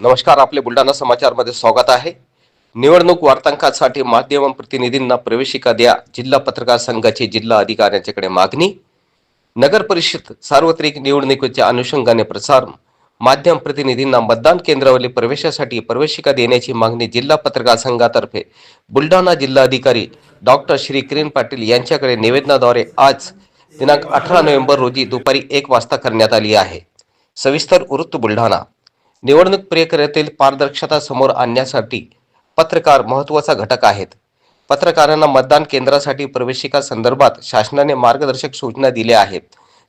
नमस्कार आपले बुलढाणा समाचारमध्ये स्वागत आहे. निवडणूक वार्तांकासाठी माध्यम प्रतिनिधींना प्रवेशिका द्या. जिल्हा पत्रकार संघाची जिल्हा अधिकाऱ्यांच्याकडे मागणी. नगर परिषद सार्वत्रिक निवडणुकीच्या अनुषंगाने प्रसार. माध्यम प्रतिनिधींना मतदान केंद्रावरील प्रवेशासाठी प्रवेशिका देण्याची मागणी जिल्हा पत्रकार संघातर्फे बुलढाणा जिल्हाधिकारी डॉक्टर श्री किरण पाटील यांच्याकडे निवेदनाद्वारे आज दिनांक अठरा नोव्हेंबर रोजी दुपारी एक वाजता करण्यात आली आहे. सविस्तर वृत्त बुलढाणा. निवडणूक प्रक्रियेतील पारदर्शकता समोर आणण्यासाठी पत्रकार महत्त्वाचा घटक आहेत. पत्रकारांना मतदान केंद्रासाठी प्रवेशिका संदर्भात शासनाने मार्गदर्शक सूचना दिल्या आहेत.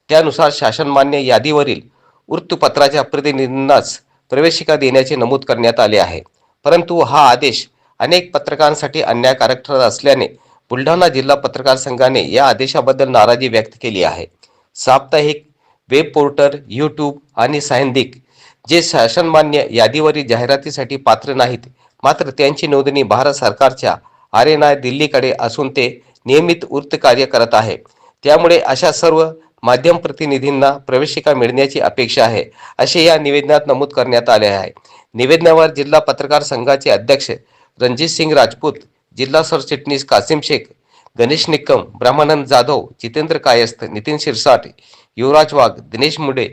त्यानुसार शासनमान्य यादीवरील वृत्तपत्राच्या प्रतिनिधींनाच प्रवेशिका देण्याचे नमूद करण्यात आले आहे. परंतु हा आदेश अनेक पत्रकारांसाठी अन्यायकारक ठरत असल्याने बुलढाणा जिल्हा पत्रकार संघाने या आदेशाबद्दल नाराजी व्यक्त केली आहे. साप्ताहिक वेब पोर्टल यूट्यूब आणि सायंदिक जे शासनमान्य यादीवरील जाहिरातीसाठी पात्र नाहीत मात्र त्यांची नोंदणी भारत सरकारच्या आर एन आय दिल्लीकडे असून ते नियमित वृत्तकार्य करत आहे. त्यामुळे अशा सर्व माध्यम प्रतिनिधींना प्रवेशिका मिळण्याची अपेक्षा आहे असे या निवेदनात नमूद करण्यात आले आहे. निवेदनावर जिल्हा पत्रकार संघाचे अध्यक्ष रणजित सिंग राजपूत जिल्हा सरचिटणीस कासिम शेख गणेश निक्कम ब्रह्मानंद जाधव जितेंद्र कायस्थ नितीन शिरसाट युवराज वाघ दिनेश मुडे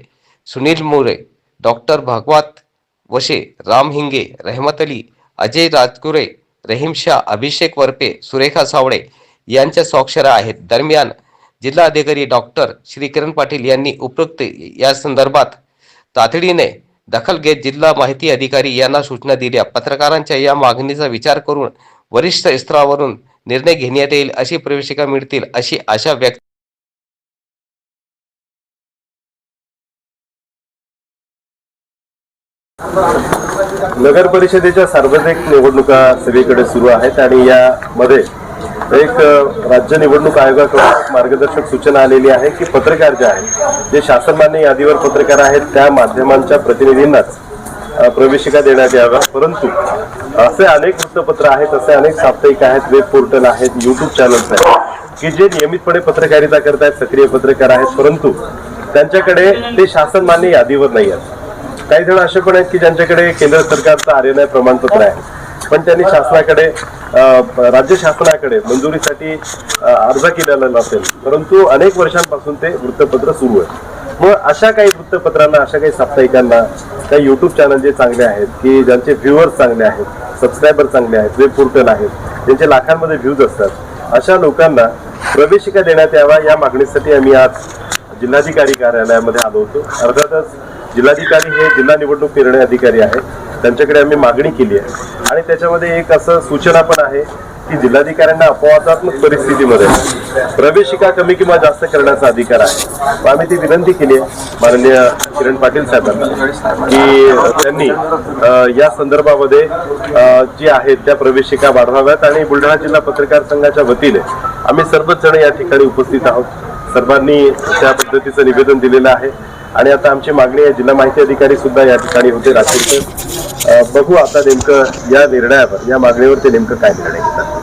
सुनील मोरे डॉक्टर भागवत वशे राम हिंगे रहमत अली अजय राजकुरे रहीम शाह अभिषेक वरपे सुरेखा सावळे यांच्या स्वाक्षऱ्या आहेत. दरम्यान जिल्हाधिकारी डॉक्टर श्री किरण पाटील यांनी उपयुक्त या संदर्भात तातडीने दखल घेत जिल्हा माहिती अधिकारी यांना सूचना दिल्या. पत्रकारांच्या या मागणीचा विचार करून वरिष्ठ स्तरावरून निर्णय घेण्यात येईल अशी प्रवेशिका मिळतील अशी आशा व्यक्त नगर परिषदेच्या सार्वजनिक निवडणुका सगळीकडे सुरू आहेत आणि यामध्ये एक राज्य निवडणूक आयोगाकडून मार्गदर्शक सूचना आलेली आहे की पत्रकार जे आहेत जे शासनमान्य यादीवर पत्रकार आहेत त्या माध्यमांच्या प्रतिनिधींनाच प्रवेशिका देण्यात याव्या परंतु असे अनेक वृत्तपत्र आहेत असे अनेक साप्ताहिक आहेत वेब पोर्टल आहेत युट्यूब चॅनल्स आहेत की जे नियमितपणे पत्रकारिता करतायत सक्रिय पत्रकार आहेत परंतु त्यांच्याकडे ते शासनमान्य यादीवर नाही आहेत. काही जण असे पण आहेत की ज्यांच्याकडे केंद्र सरकारचं आर एन आय प्रमाणपत्र आहे. पण त्यांनी शासनाकडे राज्य शासनाकडे मंजुरीसाठी अर्ज केलेला नसेल. परंतु अनेक वर्षांपासून ते वृत्तपत्र सुरू आहे. मग अशा काही वृत्तपत्रांना अशा काही साप्ताहिकांना काही युट्यूब चॅनल जे चांगले आहेत की ज्यांचे व्ह्युअर्स चांगले आहेत सबस्क्रायबर चांगले आहेत वेब पोर्टल आहेत ज्यांचे लाखांमध्ये व्ह्यूज असतात अशा लोकांना प्रवेशिका देण्यात यावा या मागणीसाठी आम्ही आज जिल्हाधिकारी कार्यालयामध्ये आलो होतो. अर्थातच जिल्हाधिकारी हे जिल्हा निवडणूक निर्णय अधिकारी आहेत. त्यांच्याकडे आम्ही मागणी केली आहे. आणि त्याच्यामध्ये एक असं सूचना पण आहे की जिल्हाधिकाऱ्यांना अपवादात्मक परिस्थितीमध्ये प्रवेशिका कमी किंवा जास्त करण्याचा अधिकार आहे. आम्ही ती विनंती केली आहे माननीय किरण पाटील साहेबांना की त्यांनी या संदर्भामध्ये जी आहेत त्या प्रवेशिका वाढवाव्यात आणि बुलढाणा जिल्हा पत्रकार संघाच्या वतीने आम्ही सर्वच जण या ठिकाणी उपस्थित आहोत. सर्वांनी त्या पद्धतीचं निवेदन दिलेलं आहे. आणि आता आमची मागणी आहे जिल्हा माहिती अधिकारी सुद्धा या ठिकाणी होते रात्रीचे. बघू आता नेमकं या निर्णयावर या मागणीवर ते नेमकं काय निर्णय घेतात.